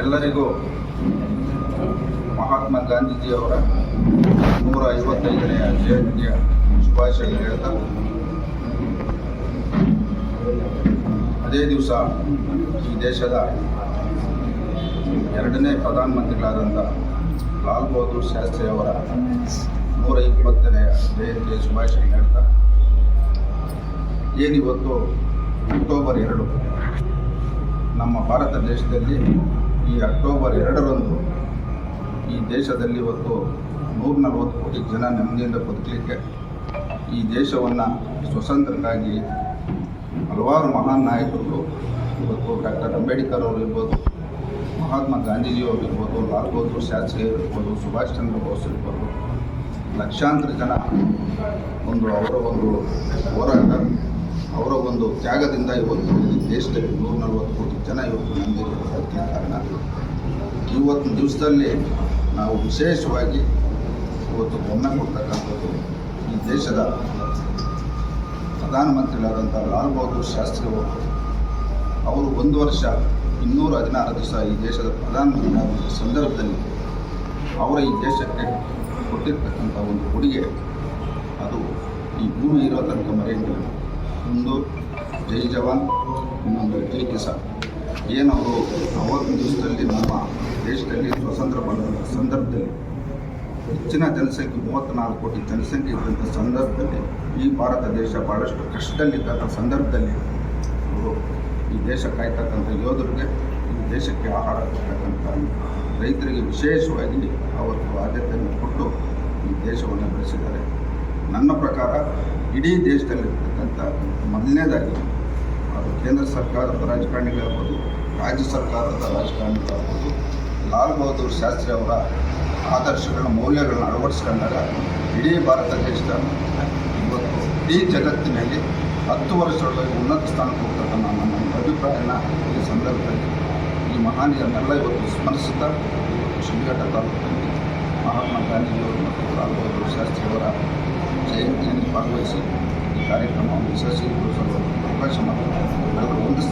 ಎಲ್ಲರಿಗೂ ಮಹಾತ್ಮ ಗಾಂಧೀಜಿಯವರ ನೂರ ಐವತ್ತೈದನೆಯ ಜಯಂತಿಯ ಶುಭಾಶಯ ಹೇಳ್ತಾ ಅದೇ ದಿವಸ ಈ ದೇಶದ ಎರಡನೇ ಪ್ರಧಾನಮಂತ್ರಿಗಳಾದಂಥ ಲಾಲ್ ಬಹದ್ದೂರ್ ಶಾಸ್ತ್ರಿ ಅವರ ನೂರ ಇಪ್ಪತ್ತನೆಯ ಜಯಂತಿಯ ಶುಭಾಶಯ ಹೇಳ್ತಾ ಏನಿವತ್ತು ಅಕ್ಟೋಬರ್ ಎರಡು ನಮ್ಮ ಭಾರತ ದೇಶದಲ್ಲಿ ಈ ಅಕ್ಟೋಬರ್ ಎರಡರಂದು ಈ ದೇಶದಲ್ಲಿ ಇವತ್ತು ನೂರ ನಲವತ್ತು ಕೋಟಿ ಜನ ನೆಮ್ಮದಿಯಿಂದ ಬದುಕಲಿಕ್ಕೆ ಈ ದೇಶವನ್ನು ಸ್ವತಂತ್ರಕ್ಕಾಗಿ ಹಲವಾರು ಮಹಾನ್ ನಾಯಕರು ಇವತ್ತು ಡಾಕ್ಟರ್ ಅಂಬೇಡ್ಕರ್ ಅವರು ಇರ್ಬೋದು ಮಹಾತ್ಮ ಗಾಂಧೀಜಿಯವರು ಇರ್ಬೋದು ಲಾಲ್ ಬಹದ್ದೂರ್ ಶಾಸ್ತ್ರಿ ಇರ್ಬೋದು ಸುಭಾಷ್ ಚಂದ್ರ ಬೋಸ್ ಇರ್ಬೋದು, ಲಕ್ಷಾಂತರ ಜನ ಒಂದು ಅವರ ಒಂದು ಹೋರಾಟ, ಅವರ ಒಂದು ತ್ಯಾಗದಿಂದ ಇವತ್ತು ಈ ದೇಶದಲ್ಲಿ ನೂರ ನಲವತ್ತು ಕೋಟಿ ಜನ ಇವತ್ತು ಇವತ್ತಿನ ದಿವಸದಲ್ಲಿ ನಾವು ವಿಶೇಷವಾಗಿ ಇವತ್ತು ಗಮನ ಕೊಡ್ತಕ್ಕಂಥದ್ದು ಈ ದೇಶದ ಪ್ರಧಾನಮಂತ್ರಿಗಳಾದಂಥ ಲಾಲ್ ಬಹದ್ದೂರ್ ಶಾಸ್ತ್ರಿ ಅವರು. ಒಂದು ವರ್ಷ ಇನ್ನೂರ ಹದಿನಾರು ದಿವಸ ಈ ದೇಶದ ಪ್ರಧಾನಮಂತ್ರಿ ಸಂದರ್ಭದಲ್ಲಿ ಅವರ ಈ ದೇಶಕ್ಕೆ ಕೊಟ್ಟಿರ್ತಕ್ಕಂಥ ಒಂದು ಕೊಡುಗೆ, ಅದು ಈ ಭೂಮಿ ಇರೋ ತನಕ ಮರೆಯಂಗಿಲ್ಲ. ಒಂದು ಜೈ ಜವಾನ್, ಇನ್ನೊಂದು ಜೈ ಕಿಸಾನ್. ಏನು ಅವರು ದಿವಸದಲ್ಲಿ ನಮ್ಮ ದೇಶದಲ್ಲಿ ಸ್ವತಂತ್ರ ಬಂದ ಸಂದರ್ಭದಲ್ಲಿ ಹೆಚ್ಚಿನ ಜನಸಂಖ್ಯೆ, ಮೂವತ್ತ್ನಾಲ್ಕು ಕೋಟಿ ಜನಸಂಖ್ಯೆ ಇದ್ದಂಥ ಸಂದರ್ಭದಲ್ಲಿ ಈ ಭಾರತ ದೇಶ ಭಾಳಷ್ಟು ಕಷ್ಟದಲ್ಲಿದ್ದಂಥ ಸಂದರ್ಭದಲ್ಲಿ ಅವರು ಈ ದೇಶ ಕಾಯ್ತಕ್ಕಂಥ ಯೋಧರಿಗೆ, ಈ ದೇಶಕ್ಕೆ ಆಹಾರ ಕೊಡ್ತಕ್ಕಂಥ ರೈತರಿಗೆ ವಿಶೇಷವಾಗಿ ಅವತ್ತು ಆದ್ಯತೆಯನ್ನು ಕೊಟ್ಟು ಈ ದೇಶವನ್ನು ಬೆಳೆಸಿದ್ದಾರೆ. ನನ್ನ ಪ್ರಕಾರ ಇಡೀ ದೇಶದಲ್ಲಿರ್ತಕ್ಕಂಥ ಮೊದಲನೇದಾಗಿ ಅದು ಕೇಂದ್ರ ಸರ್ಕಾರದ ರಾಜಕಾರಣಿಗಳಾಗ್ಬೋದು ರಾಜ್ಯ ಸರ್ಕಾರದ ರಾಜಕಾರಣಿಗಳಾಗ್ಬೋದು ಲಾಲ್ ಬಹದ್ದೂರ್ ಶಾಸ್ತ್ರಿ ಅವರ ಆದರ್ಶಗಳನ್ನ ಮೌಲ್ಯಗಳನ್ನ ಅಳವಡಿಸ್ಕೊಂಡಾಗ ಇಡೀ ಭಾರತ ದೇಶದ ಇವತ್ತು ಇಡೀ ಜಗತ್ತಿನಲ್ಲಿ ಹತ್ತು ವರ್ಷದೊಳಗೆ ಉನ್ನತ ಸ್ಥಾನಕ್ಕೆ ಹೋಗ್ತಕ್ಕಂಥ ನನ್ನ ಒಂದು ಅಭಿಪ್ರಾಯನ ಈ ಸಂದರ್ಭದಲ್ಲಿ ಈ ಮಹಾನೀಯರನ್ನೆಲ್ಲ ಇವತ್ತು ಸ್ಮರಿಸುತ್ತಾ ಇವತ್ತು ಶಿವಘಟ್ಟ ತಾಲೂಕಿನಲ್ಲಿ ಮಹಾತ್ಮ ಗಾಂಧೀಜಿಯವರು ಮತ್ತು ಲಾಲ್ ಬಹದ್ದೂರ್ ಶಾಸ್ತ್ರಿ ಅವರ ಜಯಂತಿಯಲ್ಲಿ ಭಾಗವಹಿಸಿ ಈ ಕಾರ್ಯಕ್ರಮವನ್ನು ಯಶಸ್ವಿಗೊಳಿಸಲು ಅವಕಾಶ ಮಾಡಿ ಹೊಂದಿಸ್ತಾರೆ